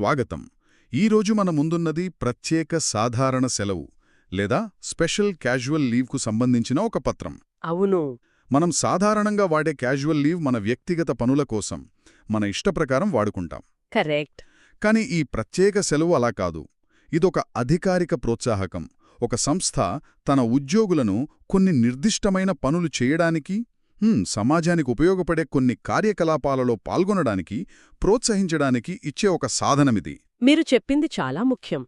స్వాగతం. ఈరోజు మన ముందున్నది ప్రత్యేక సాధారణ సెలవు లేదా స్పెషల్ క్యాజువల్ లీవ్కు సంబంధించిన ఒక పత్రం. అవును. మనం సాధారణంగా వాడే క్యాజువల్ లీవ్ మన వ్యక్తిగత పనుల కోసం మన ఇష్టప్రకారం వాడుకుంటాం. కరెక్ట్. కానీ ఈ ప్రత్యేక సెలవు అలా కాదు. ఇదొక అధికారిక ప్రోత్సాహకం. ఒక సంస్థ తన ఉద్యోగులను కొన్ని నిర్దిష్టమైన పనులు చేయడానికి సమాజానికి ఉపయోగపడే కొన్ని కార్యకలాపాలలో పాల్గొనడానికి ప్రోత్సహించడానికి ఇచ్చే ఒక సాధనమిది. మీరు చెప్పింది చాలా ముఖ్యం.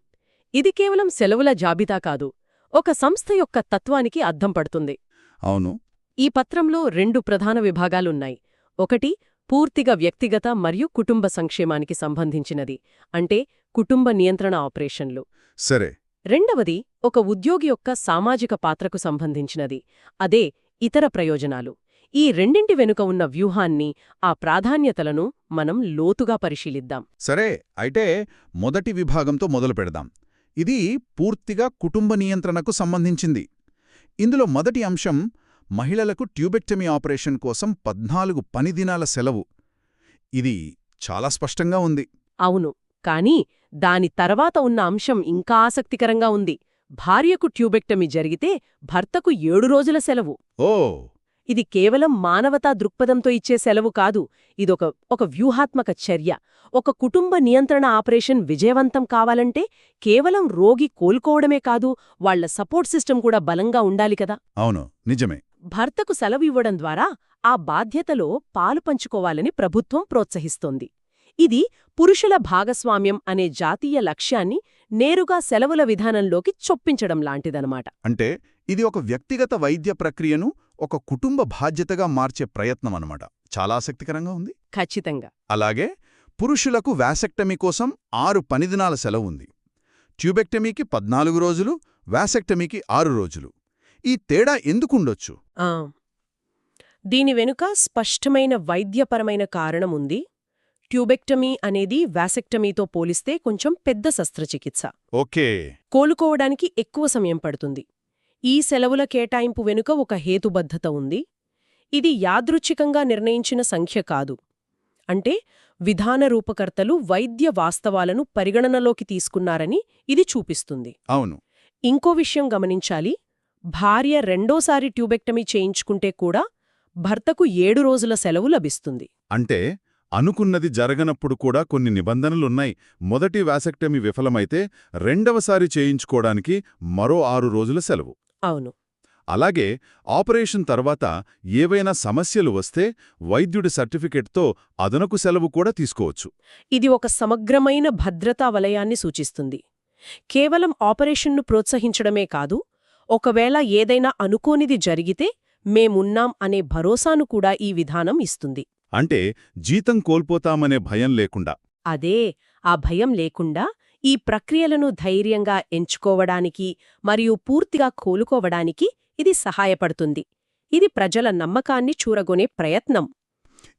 ఇది కేవలం సెలవుల జాబితా కాదు ఒక సంస్థ యొక్క తత్వానికి అద్దం పడుతుంది. అవును. ఈ పత్రంలో రెండు ప్రధాన విభాగాలున్నాయి. ఒకటి పూర్తిగా వ్యక్తిగత మరియు కుటుంబ సంక్షేమానికి సంబంధించినది అంటే కుటుంబ నియంత్రణ ఆపరేషన్లు. సరే. రెండవది ఒక ఉద్యోగి యొక్క సామాజిక పాత్రకు సంబంధించినది అదే ఇతర ప్రయోజనాలు. ఈ రెండింటి వెనుక ఉన్న వ్యూహాన్ని ఆ ప్రాధాన్యతలను మనం లోతుగా పరిశీలిద్దాం. సరే అయితే మొదటి విభాగంతో మొదలు పెడదాం. ఇది పూర్తిగా కుటుంబ నియంత్రణకు సంబంధించింది. ఇందులో మొదటి అంశం మహిళలకు ట్యూబెక్టమీ ఆపరేషన్ కోసం పద్నాలుగు పని దినాల సెలవు. ఇది చాలా స్పష్టంగా ఉంది. అవును కానీ దాని తర్వాత ఉన్న అంశం ఇంకా ఆసక్తికరంగా ఉంది. భార్యకు ట్యూబెక్టమీ జరిగితే భర్తకు ఏడు రోజుల సెలవు. ఓ ఇది కేవలం మానవతా దృక్పథంతో ఇచ్చే సెలవు కాదు ఇదొక ఒక వ్యూహాత్మక చర్య. ఒక కుటుంబ నియంత్రణ ఆపరేషన్ విజయవంతం కావాలంటే కేవలం రోగి కోలుకోవడమే కాదు వాళ్ళ సపోర్ట్ సిస్టమ్ కూడా బలంగా ఉండాలి కదా. అవును నిజమే. భర్తకు సెలవివ్వడం ద్వారా ఆ బాధ్యతలో పాలు పంచుకోవాలని ప్రభుత్వం ప్రోత్సహిస్తోంది. ఇది పురుషుల భాగస్వామ్యం అనే జాతీయ లక్ష్యాన్ని నేరుగా సెలవుల విధానంలోకి చొప్పించడం లాంటిదనమాట అంటే ఇది ఒక వ్యక్తిగత వైద్య ప్రక్రియను ఒక కుటుంబ బాధ్యతగా మార్చే ప్రయత్నం అన్నమాట చాలా ఆసక్తికరంగా ఉంది. ఖచ్చితంగా. అలాగే పురుషులకు వ్యాసెక్టమీ కోసం ఆరు పనిదినాల సెలవు ఉంది ట్యూబెక్టమీకి పద్నాలుగు రోజులు వ్యాసెక్టమీకి ఆరు రోజులు. ఈ తేడా ఎందుకుండొచ్చు? ఆ. దీని వెనుక స్పష్టమైన వైద్యపరమైన కారణం ఉంది ట్యూబెక్టమీ అనేది వ్యాసెక్టమీతో పోలిస్తే కొంచెం పెద్ద శస్త్రచికిత్స. ఓకే. కోలుకోవడానికి ఎక్కువ సమయం పడుతుంది. ఈ సెలవుల కేటాయింపు వెనుక ఒక హేతుబద్ధత ఉంది. ఇది యాదృచ్ఛికంగా నిర్ణయించిన సంఖ్య కాదు. అంటే విధాన రూపకర్తలు వైద్య వాస్తవాలను పరిగణనలోకి తీసుకున్నారని ఇది చూపిస్తుంది. అవును. ఇంకో విషయం గమనించాలి. భార్య రెండోసారి ట్యూబెక్టమీ చేయించుకుంటే కూడా భర్తకు ఏడు రోజుల సెలవు లభిస్తుంది. అంటే అనుకున్నది జరగనప్పుడు కూడా కొన్ని నిబంధనలున్నాయి. మొదటి వ్యాసెక్టమీ విఫలమైతే రెండవసారి చేయించుకోవడానికి మరో ఆరు రోజుల సెలవు. అవును. అలాగే ఆపరేషన్ తర్వాత ఏవైనా సమస్యలు వస్తే వైద్యుడి సర్టిఫికెట్తో అదనపు సెలవు కూడా తీసుకోవచ్చు. ఇది ఒక సమగ్రమైన భద్రతా వలయాన్ని సూచిస్తుంది. కేవలం ఆపరేషన్ను ప్రోత్సహించడమే కాదు ఒకవేళ ఏదైనా అనుకోనిది జరిగితే మేమున్నాం అనే భరోసాను కూడా ఈ విధానం ఇస్తుంది. అంటే జీతం కోల్పోతామనే భయం లేకుండా. అదే ఆ భయం లేకుండా ఈ ప్రక్రియలను ధైర్యంగా ఎంచుకోవడానికి మరియు పూర్తిగా కోలుకోవడానికి ఇది సహాయపడుతుంది. ఇది ప్రజల నమ్మకాన్ని చూరగొనే ప్రయత్నం.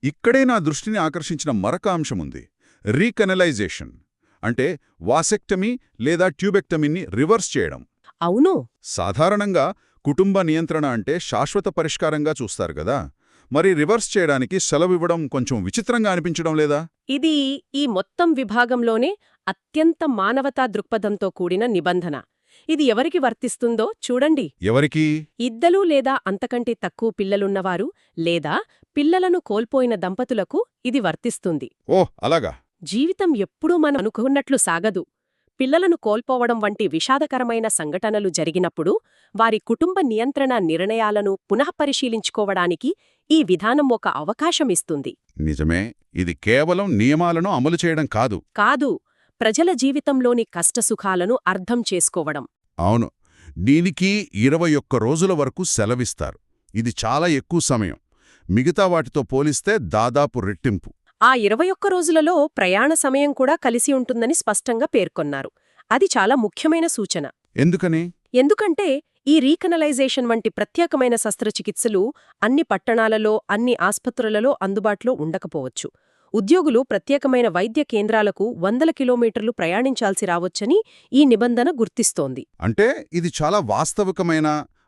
ఇక్కడే నా దృష్టిని ఆకర్షించిన మరొక అంశముంది రీకనలైజేషన్. అంటే వాసెక్టమీ లేదా ట్యూబెక్టమీని రివర్స్ చేయడం. అవును. సాధారణంగా కుటుంబ నియంత్రణ అంటే శాశ్వత పరిష్కారంగా చూస్తారు గదా మరి రివర్స్ చేయడానికి సెలవివ్వడం కొంచెం విచిత్రంగా అనిపించడం లేదా? ఇది ఈ మొత్తం విభాగంలోనే అత్యంత మానవతా దృక్పథంతో కూడిన నిబంధన. ఇది ఎవరికి వర్తిస్తుందో చూడండి. ఎవరికీ? ఇద్దలు లేదా అంతకంటే తక్కువ పిల్లలున్నవారు లేదా పిల్లలను కోల్పోయిన దంపతులకు ఇది వర్తిస్తుంది. ఓ అలాగా. జీవితం ఎప్పుడూ మనం అనుకున్నట్లు సాగదు. పిల్లలను కోల్పోవడం వంటి విషాదకరమైన సంఘటనలు జరిగినప్పుడు వారి కుటుంబ నియంత్రణ నిర్ణయాలను పునఃపరిశీలించుకోవడానికి ఈ విధానం ఒక అవకాశమిస్తుంది. నిజమే ఇది కేవలం నియమాలను అమలు చేయడం కాదు. కాదు ప్రజల జీవితంలోని కష్టసుఖాలను అర్థం చేసుకోవడం. అవును దీనికి ఇరవై ఒక్క రోజుల వరకు సెలవిస్తారు. ఇది చాలా ఎక్కువ సమయం. మిగతా వాటితో పోలిస్తే దాదాపు రెట్టింపు. ఆ ఇరవై ఒక్క రోజులలో ప్రయాణ సమయం కూడా కలిసి ఉంటుందని స్పష్టంగా పేర్కొన్నారు. అది చాలా ముఖ్యమైన సూచన. ఎందుకని? ఎందుకంటే ఈ రీకనలైజేషన్ వంటి ప్రత్యేకమైన శస్త్రచికిత్సలు అన్ని పట్టణాలలో అన్ని ఆస్పత్రులలో అందుబాటులో ఉండకపోవచ్చు. ఉద్యోగులు ప్రత్యేకమైన వైద్య కేంద్రాలకు వందల కిలోమీటర్లు ప్రయాణించాల్సి రావచ్చని ఈ నిబంధన గుర్తిస్తోంది. అంటే ఇది చాలా వాస్తవికమైన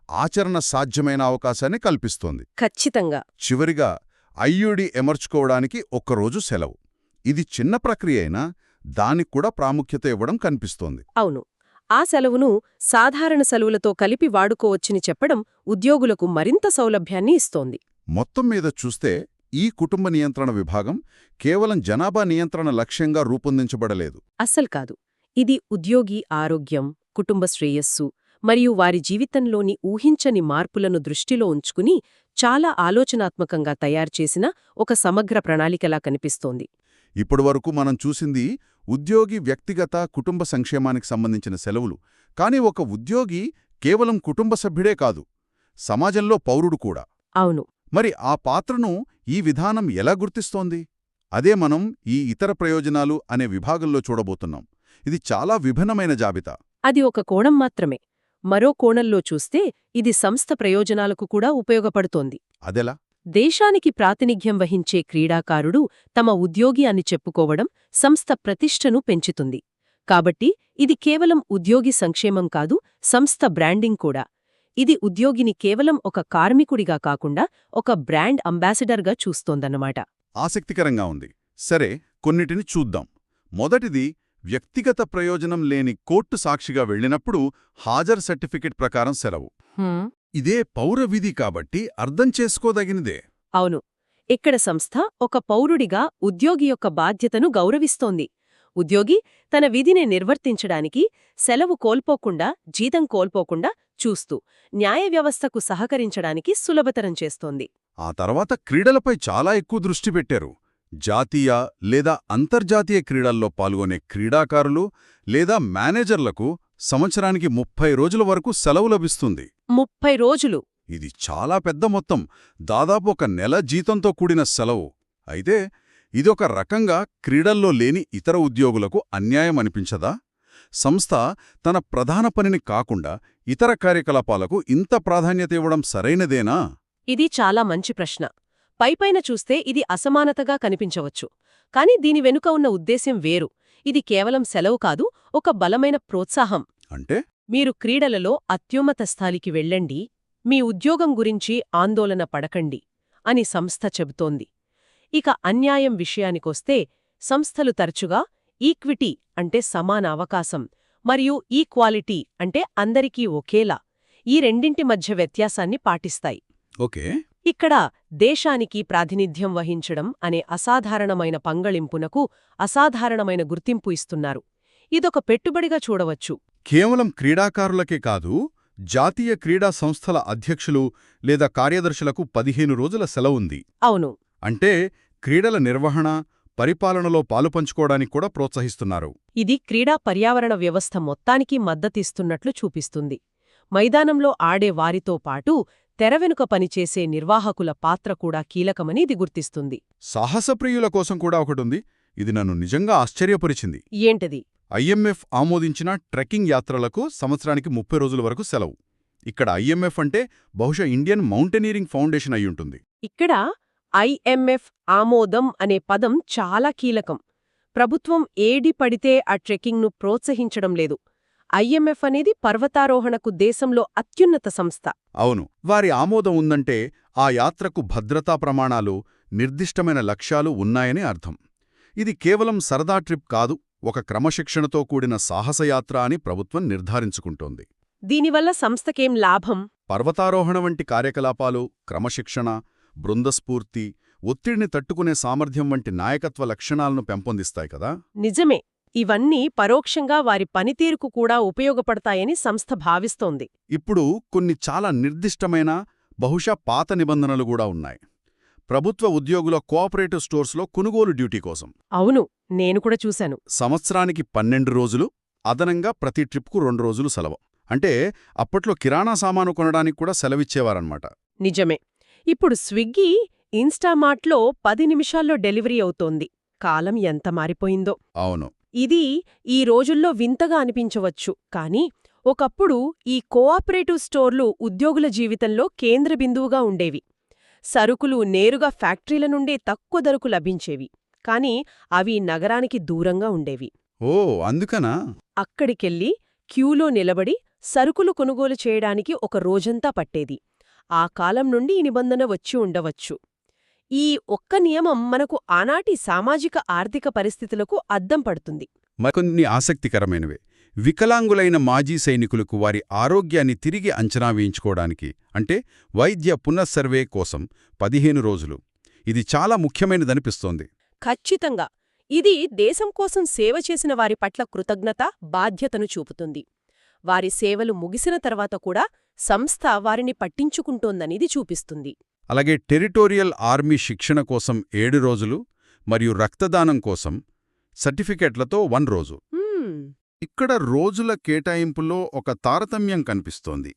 ఆచరణ సాధ్యమైన అవకాశాన్ని కల్పిస్తోంది. ఖచ్చితంగా. చివరిగా ఐయుడి ఎమర్చుకోవడానికి ఒక్కరోజు సెలవు. ఇది చిన్న ప్రక్రియ అయినా దానికి కూడా ప్రాముఖ్యత ఇవ్వడం కనిపిస్తోంది. అవును. ఆ సెలవును సాధారణ సెలవులతో కలిపి వాడుకోవచ్చని చెప్పడం ఉద్యోగులకు మరింత సౌలభ్యాన్ని ఇస్తోంది. మొత్తం మీద చూస్తే ఈ కుటుంబ నియంత్రణ విభాగం కేవలం జనాభా నియంత్రణ లక్ష్యంగా రూపొందించబడలేదు. అస్సలు కాదు. ఇది ఉద్యోగి ఆరోగ్యం కుటుంబ శ్రేయస్సు మరియు వారి జీవితంలోని ఊహించని మార్పులను దృష్టిలో ఉంచుకుని చాలా ఆలోచనాత్మకంగా తయారుచేసిన ఒక సమగ్ర ప్రణాళికలా కనిపిస్తోంది. ఇప్పటివరకు మనం చూసింది ఉద్యోగి వ్యక్తిగత కుటుంబ సంక్షేమానికి సంబంధించిన సెలవులు. కానీ ఒక ఉద్యోగి కేవలం కుటుంబ సభ్యుడే కాదు సమాజంలో పౌరుడు కూడా. అవును. మరి ఆ పాత్రను ఈ విధానం ఎలా గుర్తిస్తోంది? అదే మనం ఈ ఇతర ప్రయోజనాలు అనే విభాగంలో చూడబోతున్నాం. ఇది చాలా విభిన్నమైన జాబితా. అది ఒక కోణం మాత్రమే. మరో కోణంలో చూస్తే ఇది సంస్థ ప్రయోజనాలకు కూడా ఉపయోగపడుతోంది. అదెలా? దేశానికి ప్రాతినిధ్యం వహించే క్రీడాకారుడు తమ ఉద్యోగి అని చెప్పుకోవడం సంస్థ ప్రతిష్టను పెంచుతుంది. కాబట్టి ఇది కేవలం ఉద్యోగి సంక్షేమం కాదు సంస్థ బ్రాండింగ్ కూడా. ఇది ఉద్యోగిని కేవలం ఒక కార్మికుడిగా కాకుండా ఒక బ్రాండ్ అంబాసిడర్గా చూస్తోందన్నమాట. ఆసక్తికరంగా ఉంది. సరే కొన్నిటిని చూద్దాం. మొదటిది వ్యక్తిగత ప్రయోజనం లేని కోర్టు సాక్షిగా వెళ్ళినప్పుడు హాజరు సర్టిఫికెట్ ప్రకారం సెలవు. ఇదే పౌర విధి కాబట్టి అర్థం చేసుకోదగినదే. అవును. ఇక్కడ సంస్థ ఒక పౌరుడిగా ఉద్యోగి యొక్క బాధ్యతను గౌరవిస్తోంది. ఉద్యోగి తన విధిని నిర్వర్తించడానికి సెలవు కోల్పోకుండా జీతం కోల్పోకుండా చూస్తూ న్యాయ వ్యవస్థకు సహకరించడానికి సులభతరం చేస్తోంది. ఆ తర్వాత క్రీడలపై చాలా ఎక్కువ దృష్టి పెట్టారు. జాతీయ లేదా అంతర్జాతీయ క్రీడల్లో పాల్గొనే క్రీడాకారులు లేదా మేనేజర్లకు సంవత్సరానికి ముప్పై రోజుల వరకు సెలవు లభిస్తుంది. ముప్పై రోజులు. ఇది చాలా పెద్ద మొత్తం. దాదాపు ఒక నెల జీతంతో కూడిన సెలవు. అయితే ఇదొక రకంగా క్రీడల్లో లేని ఇతర ఉద్యోగులకు అన్యాయం అనిపించదా? సంస్థ తన ప్రధాన పనిని కాకుండా ఇతర కార్యకలాపాలకు ఇంత ప్రాధాన్యత ఇవ్వడం సరైనదేనా? ఇది చాలా మంచి ప్రశ్న. పైపైన చూస్తే ఇది అసమానతగా కనిపించవచ్చు. కాని దీని వెనుక ఉన్న ఉద్దేశ్యం వేరు. ఇది కేవలం సెలవు కాదు ఒక బలమైన ప్రోత్సాహం. అంటే? మీరు క్రీడలలో అత్యున్నత స్థాయికి వెళ్ళండి మీ ఉద్యోగం గురించి ఆందోళన పడకండి అని సంస్థ చెబుతోంది. ఇక అన్యాయం విషయానికొస్తే సంస్థలు తరచుగా ఈక్విటీ అంటే సమాన అవకాశం మరియు ఈక్వాలిటీ అంటే అందరికీ ఒకేలా ఈ రెండింటి మధ్య వ్యత్యాసాన్ని పాటిస్తాయి. ఓకే. ఇక్కడ దేశానికి ప్రాతినిధ్యం వహించడం అనే అసాధారణమైన పంగళింపునకు అసాధారణమైన గుర్తింపు ఇస్తున్నారు. ఇదొక పెట్టుబడిగా చూడవచ్చు. కేవలం క్రీడాకారులకే కాదు జాతీయ క్రీడా సంస్థల అధ్యక్షులు లేదా కార్యదర్శులకు పదిహేను రోజుల సెలవుంది. అవును. అంటే క్రీడల నిర్వహణ పరిపాలనలో పాలుపంచుకోవడానికి కూడా ప్రోత్సహిస్తున్నారు. ఇది క్రీడా పర్యావరణ వ్యవస్థ మొత్తానికి మద్దతిస్తున్నట్లు చూపిస్తుంది. మైదానంలో ఆడే వారితో పాటు తెరవెనుక పనిచేసే నిర్వాహకుల పాత్ర కూడా కీలకమని ఇది గుర్తిస్తుంది. సాహసప్రియుల కోసం కూడా ఒకటుంది. ఇది నన్ను నిజంగా ఆశ్చర్యపరిచింది. ఏంటది? ఐఎంఎఫ్ ఆమోదించిన ట్రెక్కింగ్ యాత్రలకు సంవత్సరానికి ముప్పై రోజుల వరకు సెలవు. ఇక్కడ ఐఎంఎఫ్ అంటే బహుశా ఇండియన్ మౌంటైనీరింగ్ ఫౌండేషన్ అయ్యుంటుంది ఇక్కడ ఐఎంఎఫ్ ఆమోదం అనే పదం చాలా కీలకం. ప్రభుత్వం ఏడి పడితే ఆ ట్రెక్కింగ్ను ప్రోత్సహించడం లేదు. ఐఎంఎఫ్ అనేది పర్వతారోహణకు దేశంలో అత్యున్నత సంస్థ. అవును. వారి ఆమోదం ఉందంటే ఆ యాత్రకు భద్రతా ప్రమాణాలు నిర్దిష్టమైన లక్ష్యాలు ఉన్నాయని అర్థం. ఇది కేవలం సరదా ట్రిప్ కాదు ఒక క్రమశిక్షణతో కూడిన సాహసయాత్ర అని ప్రభుత్వం నిర్ధారించుకుంటోంది. దీనివల్ల సంస్థకేం లాభం? పర్వతారోహణ వంటి కార్యకలాపాలు క్రమశిక్షణ బృందస్ఫూర్తి ఒత్తిడిని తట్టుకునే సామర్థ్యం వంటి నాయకత్వ లక్షణాలను పెంపొందిస్తాయి కదా? నిజమే. ఇవన్నీ పరోక్షంగా వారి పనితీరుకు కూడా ఉపయోగపడతాయని సంస్థ భావిస్తోంది. ఇప్పుడు కొన్ని చాలా నిర్దిష్టమైన బహుశా పాత నిబంధనలు కూడా ఉన్నాయి. ప్రభుత్వ ఉద్యోగుల కోఆపరేటివ్ స్టోర్స్లో కొనుగోలు డ్యూటీ కోసం. అవును నేను కూడా చూశాను. సంవత్సరానికి పన్నెండు రోజులు అదనంగా ప్రతి ట్రిప్కు రెండు రోజులు సెలవు. అంటే అప్పట్లో కిరాణా సామాను కొనడానికి కూడా సెలవిచ్చేవారన్నమాట. నిజమే. ఇప్పుడు స్విగ్గీ ఇన్స్టామార్ట్లో పది నిమిషాల్లో డెలివరీ అవుతోంది. కాలం ఎంత మారిపోయిందో. అవును. ఇది ఈ రోజుల్లో వింతగా అనిపించవచ్చు. కానీ ఒకప్పుడు ఈ కోఆపరేటివ్ స్టోర్లు ఉద్యోగుల జీవితంలో కేంద్ర బిందువుగా ఉండేవి. సరుకులు నేరుగా ఫ్యాక్టరీల నుండే తక్కువ ధరకు లభించేవి. కాని అవి నగరానికి దూరంగా ఉండేవి. ఓ అందుకనా? అక్కడికెళ్ళి క్యూలో నిలబడి సరుకులు కొనుగోలు చేయడానికి ఒక రోజంతా పట్టేది. ఆ కాలం నుండి ఈ నిబంధన వచ్చి ఉండవచ్చు. ఈ ఒక్క నియమం మనకు ఆనాటి సామాజిక ఆర్థిక పరిస్థితులకు అద్దం పడుతుంది. మరికొన్ని ఆసక్తికరమైనవే. వికలాంగులైన మాజీ సైనికులకు వారి ఆరోగ్యాన్ని తిరిగి అంచనా వేయించుకోవడానికి అంటే వైద్య పునఃసర్వే కోసం పదిహేను రోజులు. ఇది చాలా ముఖ్యమైనదనిపిస్తోంది. ఖచ్చితంగా. ఇది దేశం కోసం సేవ చేసిన వారి పట్ల కృతజ్ఞత బాధ్యతను చూపుతుంది. వారి సేవలు ముగిసిన తర్వాత కూడా సంస్థ వారిని పట్టించుకుంటోందనిది చూపిస్తుంది. అలాగే టెరిటోరియల్ ఆర్మీ శిక్షణ కోసం ఏడు రోజులు మరియు రక్తదానం కోసం సర్టిఫికెట్లతో వన్ రోజు. ఇక్కడ రోజుల కేటాయింపులో ఒక తారతమ్యం కనిపిస్తోంది.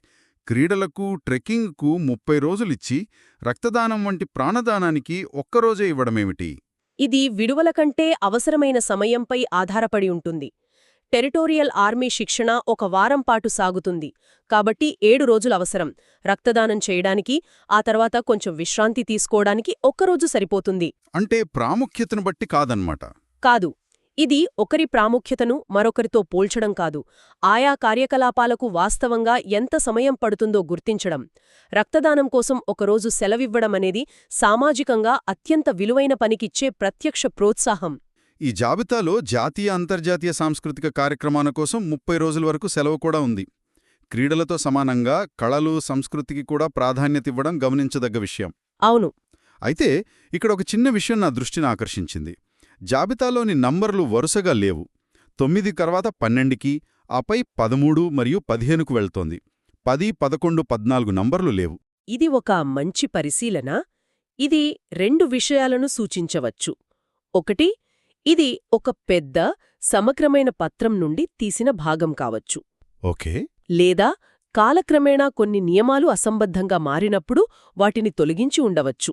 క్రీడలకు ట్రెక్కింగ్కు ముప్పై రోజులిచ్చి రక్తదానం వంటి ప్రాణదానానికి ఒక్కరోజే ఇవ్వడమేమిటి? ఇది విడువల కంటే అవసరమైన సమయంపై ఆధారపడి ఉంటుంది. టెరిటోరియల్ ఆర్మీ శిక్షణ ఒక వారం పాటు సాగుతుంది. కాబట్టి ఏడు రోజులు అవసరం. రక్తదానం చేయడానికి ఆ తర్వాత కొంచెం విశ్రాంతి తీసుకోవడానికి ఒక్కరోజు సరిపోతుంది. అంటే ప్రాముఖ్యతను బట్టి కాదన్నమాట. కాదు. ఇది ఒకరి ప్రాముఖ్యతను మరొకరితో పోల్చడం కాదు. ఆయా కార్యకలాపాలకు వాస్తవంగా ఎంత సమయం పడుతుందో గుర్తించడం. రక్తదానం కోసం ఒకరోజు సెలవివ్వడం అనేది సామాజికంగా అత్యంత విలువైన పనికిచ్చే ప్రత్యక్ష ప్రోత్సాహం. ఈ జాబితాలో జాతీయ అంతర్జాతీయ సాంస్కృతిక కార్యక్రమాల కోసం ముప్పై రోజుల వరకు సెలవు కూడా ఉంది. క్రీడలతో సమానంగా కళలు సంస్కృతికి కూడా ప్రాధాన్యత ఇవ్వడం గమనించదగ్గ విషయం. అవును. అయితే ఇక్కడ ఒక చిన్న విషయం నా దృష్టిని ఆకర్షించింది. జాబితాలోని నంబర్లు వరుసగా లేవు. తొమ్మిది తర్వాత పన్నెండుకి ఆపై పదమూడు మరియు పదిహేనుకు వెళ్తోంది. పది పదకొండు పద్నాలుగు నంబర్లు లేవు. ఇది ఒక మంచి పరిశీలన. ఇది రెండు విషయాలను సూచించవచ్చు. ఒకటి ఇది ఒక పెద్ద సమగ్రమైన పత్రం నుండి తీసిన భాగం కావచ్చు. ఓకే. లేదా కాలక్రమేణా కొన్ని నియమాలు అసంబద్ధంగా మారినప్పుడు వాటిని తొలగించి ఉండవచ్చు.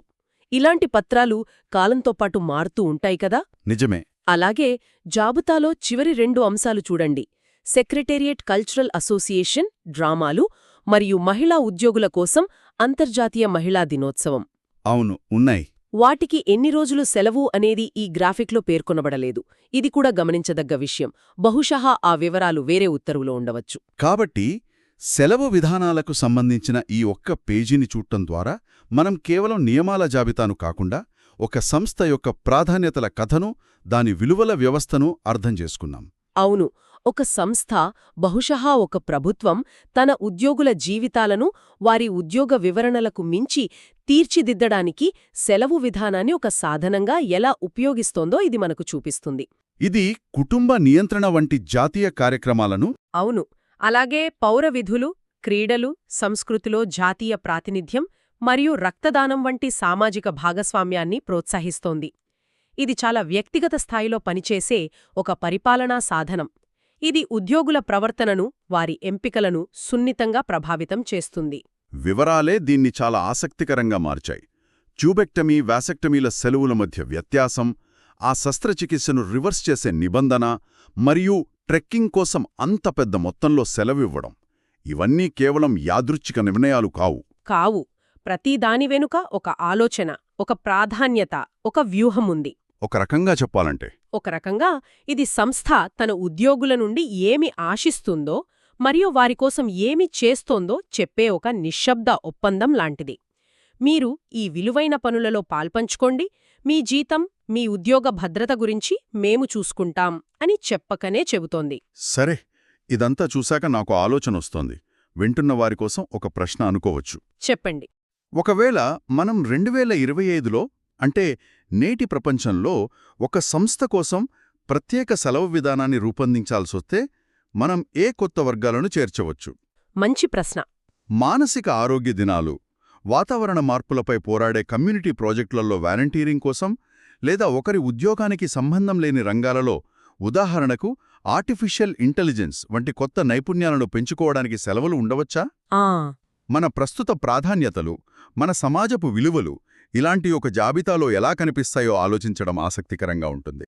ఇలాంటి పత్రాలు కాలంతో పాటు మారుతూ ఉంటాయి కదా? నిజమే. అలాగే జాబితాలో చివరి రెండు అంశాలు చూడండి. సెక్రటేరియట్ కల్చరల్ అసోసియేషన్ డ్రామాలు మరియు మహిళా ఉద్యోగుల కోసం అంతర్జాతీయ మహిళా దినోత్సవం. అవును ఉన్నాయి. వాటికి ఎన్ని రోజులు సెలవు అనేది ఈ గ్రాఫిక్లో పేర్కొనబడలేదు. ఇది కూడా గమనించదగ్గ విషయం. బహుశಃ ఆ వివరాలు వేరే ఉత్తర్వులో ఉండవచ్చు. కాబట్టి సెలవు విధానాలకు సంబంధించిన ఈ ఒక్క పేజీని చూడటం ద్వారా మనం కేవలం నియమాల జాబితాను కాకుండా ఒక సంస్థ యొక్క ప్రాధాన్యతల కథను దాని విలువల వ్యవస్థను అర్థం చేసుకున్నాం. అవును. ఒక సంస్థ బహుశಃ ఒక ప్రభుత్వం తన ఉద్యోగుల జీవితాలను వారి ఉద్యోగ వివరణలకు మించి తీర్చిదిద్దడానికి సెలవు విధానాన్ని ఒక సాధనంగా ఎలా ఉపయోగిస్తోందో ఇది మనకు చూపిస్తుంది. ఇది కుటుంబ నియంత్రణ వంటి జాతీయ కార్యక్రమాలను అవును. అలాగే పౌర విధులు క్రీడలు సంస్కృతిలో జాతీయ ప్రాతినిధ్యం మరియు రక్తదానం వంటి సామాజిక భాగస్వామ్యాన్ని ప్రోత్సహిస్తోంది. ఇది చాలా వ్యక్తిగత స్థాయిలో పనిచేసే ఒక పరిపాలనా సాధనం. ఇది ఉద్యోగుల ప్రవర్తనను వారి ఎంపికలను సున్నితంగా ప్రభావితం చేస్తుంది. వివరాలే దీన్ని చాలా ఆసక్తికరంగా మార్చాయి. ట్యూబెక్టమీ వ్యాసెక్టమీల సెలవుల మధ్య వ్యత్యాసం ఆ శస్త్రచికిత్సను రివర్స్ చేసే నిబంధన మరియు ట్రెక్కింగ్ కోసం అంత పెద్ద మొత్తంలో సెలవివ్వడం. ఇవన్నీ కేవలం యాదృచ్ఛిక నిర్ణయాలు కావు. కావు. ప్రతి దాని వెనుక ఒక ఆలోచన ఒక ప్రాధాన్యత ఒక వ్యూహముంది. ఒక రకంగా చెప్పాలంటే ఒక రకంగా ఇది సంస్థ తన ఉద్యోగుల నుండి ఏమి ఆశిస్తుందో మరియు వారికోసం ఏమి చేస్తోందో చెప్పే ఒక నిశ్శబ్ద ఒప్పందం లాంటిది. మీరు ఈ విలువైన పనులలో పాల్పంచుకోండి. మీ జీతం మీ ఉద్యోగ భద్రత గురించి మేము చూసుకుంటాం అని చెప్పకనే చెబుతోంది. సరే ఇదంతా చూశాక నాకు ఆలోచన వస్తోంది వింటున్న వారి కోసం ఒక ప్రశ్న అనుకోవచ్చు. చెప్పండి. ఒకవేళ మనం రెండు వేల ఇరవై ఐదులో అంటే నేటి ప్రపంచంలో ఒక సంస్థ కోసం ప్రత్యేక సెలవు విధానాన్ని రూపొందించాల్సొస్తే మనం ఏ కొత్త వర్గాలను చేర్చవచ్చు? మంచి ప్రశ్న. మానసిక ఆరోగ్య దినాలు వాతావరణ మార్పులపై పోరాడే కమ్యూనిటీ ప్రాజెక్టులలో వాలంటీరింగ్ కోసం లేదా ఒకరి ఉద్యోగానికి సంబంధం లేని రంగాలలో ఉదాహరణకు ఆర్టిఫిషియల్ ఇంటెలిజెన్స్ వంటి కొత్త నైపుణ్యాలను పెంచుకోవడానికి సెలవులు ఉండవచ్చా? మన ప్రస్తుత ప్రాధాన్యతలు మన సమాజపు విలువలు ఇలాంటి ఒక జాబితాలో ఎలా కనిపిస్తాయో ఆలోచించడం ఆసక్తికరంగా ఉంటుంది.